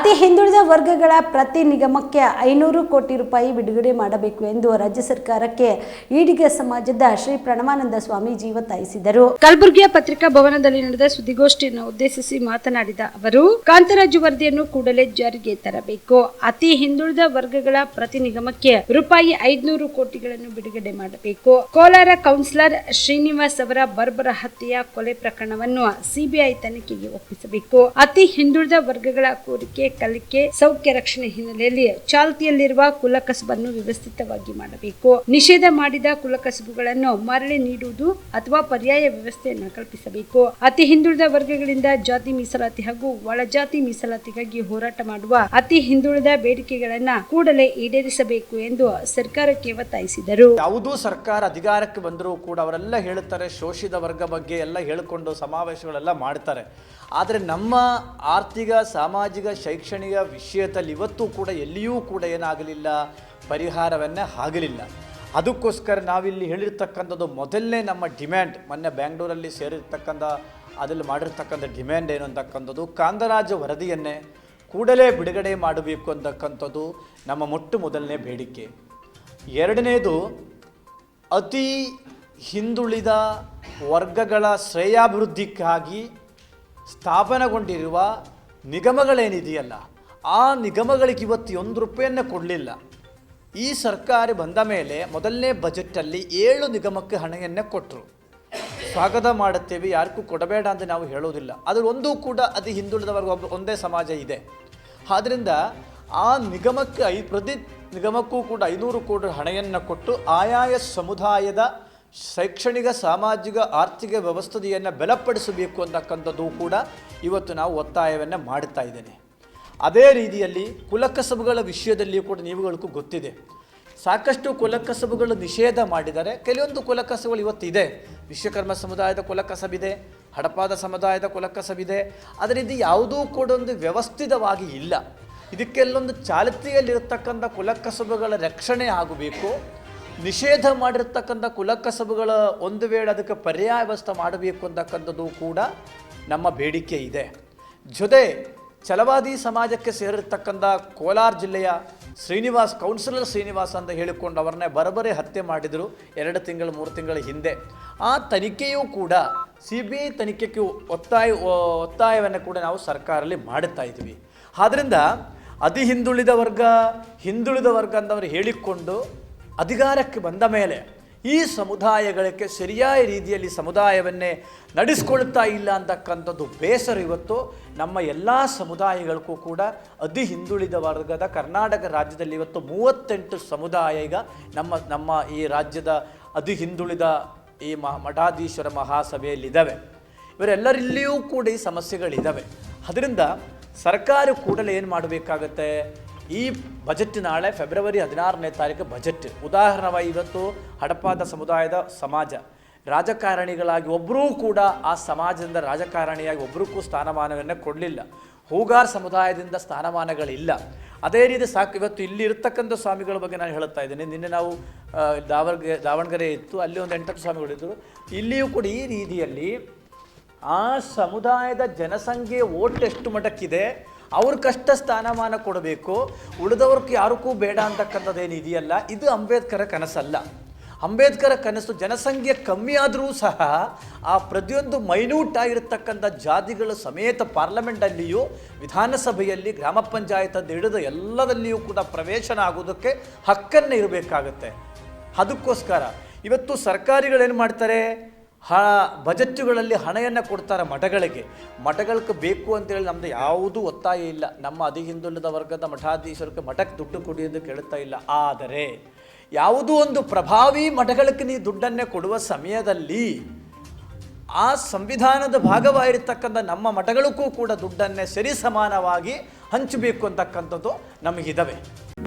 ಅತಿ ಹಿಂದುಳಿದ ವರ್ಗಗಳ ಪ್ರತಿ ನಿಗಮಕ್ಕೆ ಐನೂರು ಕೋಟಿ ರೂಪಾಯಿ ಬಿಡುಗಡೆ ಮಾಡಬೇಕು ಎಂದು ರಾಜ್ಯ ಸರ್ಕಾರಕ್ಕೆ ಈಡಿಗ ಸಮಾಜದ ಶ್ರೀ ಪ್ರಣವಾನಂದ ಸ್ವಾಮೀಜಿ ಒತ್ತಾಯಿಸಿದರು ಕಲಬುರಗಿಯ ಪತ್ರಿಕಾ ಭವನದಲ್ಲಿ ನಡೆದ ಸುದ್ದಿಗೋಷ್ಠಿಯನ್ನು ಉದ್ದೇಶಿಸಿ ಮಾತನಾಡಿದ ಅವರು, ಕಾಂತರಾಜು ವರದಿಯನ್ನು ಕೂಡಲೇ ಜಾರಿಗೆ ತರಬೇಕು. ಅತಿ ಹಿಂದುಳಿದ ವರ್ಗಗಳ ಪ್ರತಿ ನಿಗಮಕ್ಕೆ ರೂಪಾಯಿ ಐದ್ನೂರು ಕೋಟಿಗಳನ್ನು ಬಿಡುಗಡೆ ಮಾಡಬೇಕು. ಕೋಲಾರ ಕೌನ್ಸಿಲರ್ ಶ್ರೀನಿವಾಸ್ ಅವರ ಬರ್ಬರ ಹತ್ಯೆಯ ಕೊಲೆ ಪ್ರಕರಣವನ್ನು ಸಿಬಿಐ ತನಿಖೆಗೆ ಒಪ್ಪಿಸಬೇಕು. ಅತಿ ಹಿಂದುಳಿದ ವರ್ಗಗಳ ಕೋರಿಕೆ ಕಲಿಕೆ, ಸೌಖ್ಯ ರಕ್ಷಣೆ ಹಿನ್ನೆಲೆಯಲ್ಲಿ ಚಾಲ್ತಿಯಲ್ಲಿರುವ ಕುಲಕಸಬನ್ನು ವ್ಯವಸ್ಥಿತವಾಗಿ ಮಾಡಬೇಕು. ನಿಷೇಧ ಮಾಡಿದ ಕುಲಕಸಬುಗಳನ್ನು ಮರಳಿ ನೀಡುವುದು ಅಥವಾ ಪರ್ಯಾಯ ವ್ಯವಸ್ಥೆಯನ್ನು ಕಲ್ಪಿಸಬೇಕು. ಅತಿ ಹಿಂದುಳಿದ ವರ್ಗಗಳಿಂದ ಜಾತಿ ಮೀಸಲಾತಿ ಹಾಗೂ ಒಳಜಾತಿ ಮೀಸಲಾತಿಗಾಗಿ ಹೋರಾಟ ಮಾಡುವ ಅತಿ ಹಿಂದುಳಿದ ಬೇಡಿಕೆಗಳನ್ನ ಕೂಡಲೇ ಈಡೇರಿಸಬೇಕು ಎಂದು ಸರ್ಕಾರಕ್ಕೆ ಒತ್ತಾಯಿಸಿದರು. ಯಾವುದೋ ಸರ್ಕಾರ ಅಧಿಕಾರಕ್ಕೆ ಬಂದರೂ ಕೂಡ ಅವರೆಲ್ಲ ಹೇಳುತ್ತಾರೆ ಶೋಷಿತ ವರ್ಗ ಬಗ್ಗೆ ಎಲ್ಲ ಹೇಳಿಕೊಂಡು ಸಮಾವೇಶಗಳೆಲ್ಲ ಮಾಡ್ತಾರೆ. ಆದರೆ ನಮ್ಮ ಆರ್ಥಿಕ, ಸಾಮಾಜಿಕ, ಶೈಕ್ಷಣಿಕ ವಿಷಯದಲ್ಲಿ ಇವತ್ತು ಕೂಡ ಎಲ್ಲಿಯೂ ಕೂಡ ಏನಾಗಲಿಲ್ಲ, ಪರಿಹಾರವನ್ನೇ ಆಗಲಿಲ್ಲ. ಅದಕ್ಕೋಸ್ಕರ ನಾವಿಲ್ಲಿ ಹೇಳಿರ್ತಕ್ಕಂಥದ್ದು ಮೊದಲನೇ ನಮ್ಮ ಡಿಮ್ಯಾಂಡ್, ಮೊನ್ನೆ ಬ್ಯಾಂಗ್ಳೂರಲ್ಲಿ ಸೇರಿರ್ತಕ್ಕಂಥ, ಅದರಲ್ಲಿ ಮಾಡಿರ್ತಕ್ಕಂಥ ಡಿಮ್ಯಾಂಡ್ ಏನು ಅಂತಕ್ಕಂಥದ್ದು ಕಾಂದರಾಜ ವರದಿಯನ್ನೇ ಕೂಡಲೇ ಬಿಡುಗಡೆ ಮಾಡಬೇಕು ಅಂತಕ್ಕಂಥದ್ದು ನಮ್ಮ ಮೊಟ್ಟ ಮೊದಲನೇ ಬೇಡಿಕೆ. ಎರಡನೇದು, ಅತಿ ಹಿಂದುಳಿದ ವರ್ಗಗಳ ಶ್ರೇಯಾಭಿವೃದ್ಧಿಗಾಗಿ ಸ್ಥಾಪನೆಗೊಂಡಿರುವ ನಿಗಮಗಳೇನಿದೆಯಲ್ಲ, ಆ ನಿಗಮಗಳಿಗೆ ಇವತ್ತು ಒಂದು ರೂಪಾಯಿಯನ್ನು ಕೊಡಲಿಲ್ಲ. ಈ ಸರ್ಕಾರ ಬಂದ ಮೇಲೆ ಮೊದಲನೇ ಬಜೆಟಲ್ಲಿ ಏಳು ನಿಗಮಕ್ಕೆ ಹಣವನ್ನು ಕೊಟ್ಟರು ಸ್ವಾಗತ ಮಾಡುತ್ತೇವೆ, ಯಾರಿಗೂ ಕೊಡಬೇಡ ಅಂತ ನಾವು ಹೇಳೋದಿಲ್ಲ ಅದರ ಒಂದೂ ಕೂಡ ಅದು ಹಿಂದುಳಿದವರೆಗೂ ಒಬ್ಬ ಒಂದೇ ಸಮಾಜ ಇದೆ. ಆದ್ದರಿಂದ ಆ ನಿಗಮಕ್ಕೆ ಐ ಪ್ರತಿ ನಿಗಮಕ್ಕೂ ಕೂಡ ಐನೂರು ಕೋಟಿ ಹಣೆಯನ್ನು ಕೊಟ್ಟು ಆಯಾಯ ಸಮುದಾಯದ ಶೈಕ್ಷಣಿಕ, ಸಾಮಾಜಿಕ, ಆರ್ಥಿಕ ವ್ಯವಸ್ಥೆಯನ್ನು ಬಲಪಡಿಸಬೇಕು ಅಂತಕ್ಕಂಥದ್ದು ಕೂಡ ಇವತ್ತು ನಾವು ಒತ್ತಾಯವನ್ನು ಮಾಡುತ್ತಾ ಇದ್ದೇನೆ. ಅದೇ ರೀತಿಯಲ್ಲಿ ಕುಲಕಸಬುಗಳ ವಿಷಯದಲ್ಲಿ ಕೂಡ ನೀವುಗಳಿಗೂ ಗೊತ್ತಿದೆ. ಸಾಕಷ್ಟು ಕುಲಕಸಬುಗಳು ನಿಷೇಧ ಮಾಡಿದ್ದಾರೆ. ಕೆಲವೊಂದು ಕುಲಕಸಬುಗಳು ಇವತ್ತಿದೆ. ವಿಶ್ವಕರ್ಮ ಸಮುದಾಯದ ಕುಲಕಸಬಿದೆ, ಹಡಪಾದ ಸಮುದಾಯದ ಕುಲಕಸಬಿದೆ. ಅದರಿಂದ ಯಾವುದೂ ಕೂಡ ಒಂದು ವ್ಯವಸ್ಥಿತವಾಗಿ ಇಲ್ಲ. ಇದಕ್ಕೆಲ್ಲೊಂದು ಚಾಲ್ತಿಯಲ್ಲಿರತಕ್ಕಂಥ ಕುಲಕಸಬುಗಳ ರಕ್ಷಣೆ ಆಗಬೇಕು. ನಿಷೇಧ ಮಾಡಿರ್ತಕ್ಕಂಥ ಕುಲಕಸಬುಗಳ ಒಂದು ವೇಳೆ ಅದಕ್ಕೆ ಪರ್ಯಾಯ ವ್ಯವಸ್ಥೆ ಮಾಡಬೇಕು ಅಂತಕ್ಕಂಥದ್ದು ಕೂಡ ನಮ್ಮ ಬೇಡಿಕೆ ಇದೆ. ಜೊತೆ ಚಲವಾದಿ ಸಮಾಜಕ್ಕೆ ಸೇರಿರ್ತಕ್ಕಂಥ ಕೋಲಾರ ಜಿಲ್ಲೆಯ ಶ್ರೀನಿವಾಸ್, ಕೌನ್ಸಿಲರ್ ಶ್ರೀನಿವಾಸ್ ಅಂತ ಹೇಳಿಕೊಂಡು ಅವರನ್ನೇ ಬರಬರೇ ಹತ್ಯೆ ಮಾಡಿದರು ಎರಡು ತಿಂಗಳು, ಮೂರು ತಿಂಗಳ ಹಿಂದೆ. ಆ ತನಿಖೆಯೂ ಕೂಡ ಸಿ ಬಿ ಐ ತನಿಖೆಗೆ ಒತ್ತಾಯ ಒತ್ತಾಯವನ್ನು ಕೂಡ ನಾವು ಸರ್ಕಾರದಲ್ಲಿ ಮಾಡುತ್ತಾ ಇದ್ದೀವಿ. ಆದ್ದರಿಂದ ಅತಿ ಹಿಂದುಳಿದ ವರ್ಗ ಹಿಂದುಳಿದ ವರ್ಗ ಅಂತವ್ರು ಹೇಳಿಕೊಂಡು ಅಧಿಕಾರಕ್ಕೆ ಬಂದ ಮೇಲೆ ಈ ಸಮುದಾಯಗಳಿಗೆ ಸರಿಯಾದ ರೀತಿಯಲ್ಲಿ ಸಮುದಾಯವನ್ನೇ ನಡೆಸ್ಕೊಳ್ತಾ ಇಲ್ಲ ಅಂತಕ್ಕಂಥದ್ದು ಬೇಸರ ಇವತ್ತು. ನಮ್ಮ ಎಲ್ಲ ಸಮುದಾಯಗಳಿಗೂ ಕೂಡ ಅತಿ ಹಿಂದುಳಿದ ವರ್ಗದ ಕರ್ನಾಟಕ ರಾಜ್ಯದಲ್ಲಿ ಇವತ್ತು ಮೂವತ್ತೆಂಟು ಸಮುದಾಯ ಈಗ ನಮ್ಮ ನಮ್ಮ ಈ ರಾಜ್ಯದ ಅತಿ ಹಿಂದುಳಿದ ಈ ಮಠಾಧೀಶ್ವರ ಮಹಾಸಭೆಯಲ್ಲಿದ್ದಾವೆ. ಇವರೆಲ್ಲರಲ್ಲಿಯೂ ಕೂಡ ಈ ಸಮಸ್ಯೆಗಳಿದ್ದಾವೆ. ಅದರಿಂದ ಸರ್ಕಾರ ಕೂಡಲೇ ಏನು ಮಾಡಬೇಕಾಗತ್ತೆ? ಈ ಬಜೆಟ್ ನಾಳೆ ಫೆಬ್ರವರಿ ಹದಿನಾರನೇ ತಾರೀಕು ಬಜೆಟ್. ಉದಾಹರಣವಾಗಿ ಇವತ್ತು ಹಡಪಾದ ಸಮುದಾಯದ ಸಮಾಜ. ರಾಜಕಾರಣಿಗಳಾಗಿ ಒಬ್ಬರೂ ಕೂಡ ಆ ಸಮಾಜದಿಂದ ರಾಜಕಾರಣಿಯಾಗಿ ಒಬ್ಬರಿಗೂ ಸ್ಥಾನಮಾನವನ್ನು ಕೊಡಲಿಲ್ಲ. ಹೂಗಾರ್ ಸಮುದಾಯದಿಂದ ಸ್ಥಾನಮಾನಗಳಿಲ್ಲ. ಅದೇ ರೀತಿ ಸಾಕು, ಇವತ್ತು ಇಲ್ಲಿ ಇರ್ತಕ್ಕಂಥ ಸ್ವಾಮಿಗಳ ಬಗ್ಗೆ ನಾನು ಹೇಳುತ್ತಾ ಇದ್ದೇನೆ. ನಿನ್ನೆ ನಾವು ದಾವಣಗೆರೆ ದಾವಣಗೆರೆ ಇತ್ತು, ಅಲ್ಲಿ ಒಂದು ಎಂಟತ್ತು ಸ್ವಾಮಿಗಳಿದ್ದರು ಇಲ್ಲಿಯೂ ಕೂಡ ಈ ರೀತಿಯಲ್ಲಿ ಆ ಸಮುದಾಯದ ಜನಸಂಖ್ಯೆ ಓಟ್ ಎಷ್ಟು ಮಟ್ಟಕ್ಕಿದೆ ಅವ್ರ ಕಷ್ಟ ಸ್ಥಾನಮಾನ ಕೊಡಬೇಕು. ಉಳಿದವ್ರಿಗೆ ಯಾರಕ್ಕೂ ಬೇಡ ಅಂತಕ್ಕಂಥದ್ದು ಏನು ಇದೆಯಲ್ಲ? ಇದು ಅಂಬೇಡ್ಕರ ಕನಸಲ್ಲ. ಅಂಬೇಡ್ಕರ ಕನಸು ಜನಸಂಖ್ಯೆ ಕಮ್ಮಿ ಆದರೂ ಸಹ ಆ ಪ್ರತಿಯೊಂದು ಮೈನ್ಯೂಟ್ ಆಗಿರತಕ್ಕಂಥ ಜಾತಿಗಳ ಸಮೇತ ಪಾರ್ಲಮೆಂಟಲ್ಲಿಯೂ, ವಿಧಾನಸಭೆಯಲ್ಲಿ, ಗ್ರಾಮ ಪಂಚಾಯತ್ ಹಿಡಿದು ಎಲ್ಲದಲ್ಲಿಯೂ ಕೂಡ ಪ್ರವೇಶನ ಆಗೋದಕ್ಕೆ ಹಕ್ಕನ್ನು ಇರಬೇಕಾಗತ್ತೆ. ಅದಕ್ಕೋಸ್ಕರ. ಇವತ್ತು ಸರ್ಕಾರಿಗಳೇನು ಮಾಡ್ತಾರೆ? ಹ ಬಜೆಟ್ಟುಗಳಲ್ಲಿ ಹಣವನ್ನು ಕೊಡ್ತಾರೆ ಮಠಗಳಿಗೆ. ಮಠಗಳಿಗೆ ಬೇಕು ಅಂತೇಳಿ ನಮ್ಮದು ಯಾವುದೂ ಒತ್ತಾಯ ಇಲ್ಲ. ನಮ್ಮ ಅಧಿ ಹಿಂದುಳಿದ ವರ್ಗದ ಮಠಾಧೀಶರಿಗೆ ಮಠಕ್ಕೆ ದುಡ್ಡು ಕೊಡಿ ಎಂದು ಕೇಳ್ತಾ ಇಲ್ಲ. ಆದರೆ ಯಾವುದೋ ಒಂದು ಪ್ರಭಾವಿ ಮಠಗಳಿಗೆ ನೀ ದುಡ್ಡನ್ನೇ ಕೊಡುವ ಸಮಯದಲ್ಲಿ ಆ ಸಂವಿಧಾನದ ಭಾಗವಾಗಿರ್ತಕ್ಕಂಥ ನಮ್ಮ ಮಠಗಳಿಗೂ ಕೂಡ ದುಡ್ಡನ್ನೇ ಸರಿ ಸಮಾನವಾಗಿ ಹಂಚಬೇಕು ಅಂತಕ್ಕಂಥದ್ದು ನಮಗಿದಾವೆ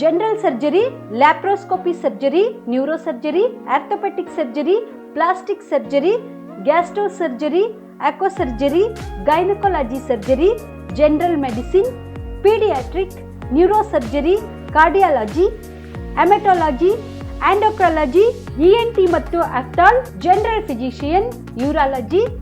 general surgery laparoscopy surgery neuro surgery orthopaedic surgery plastic surgery gastro surgery aqua surgery gynaecology surgery general medicine paediatric neuro surgery cardiology haematology endocrinology ENT ಮತ್ತು ಅಫ್ಟಾಲ್ ಜನರಲ್ ಫಿಸಿಷಿಯನ್ ಯೂರಾಲಜಿ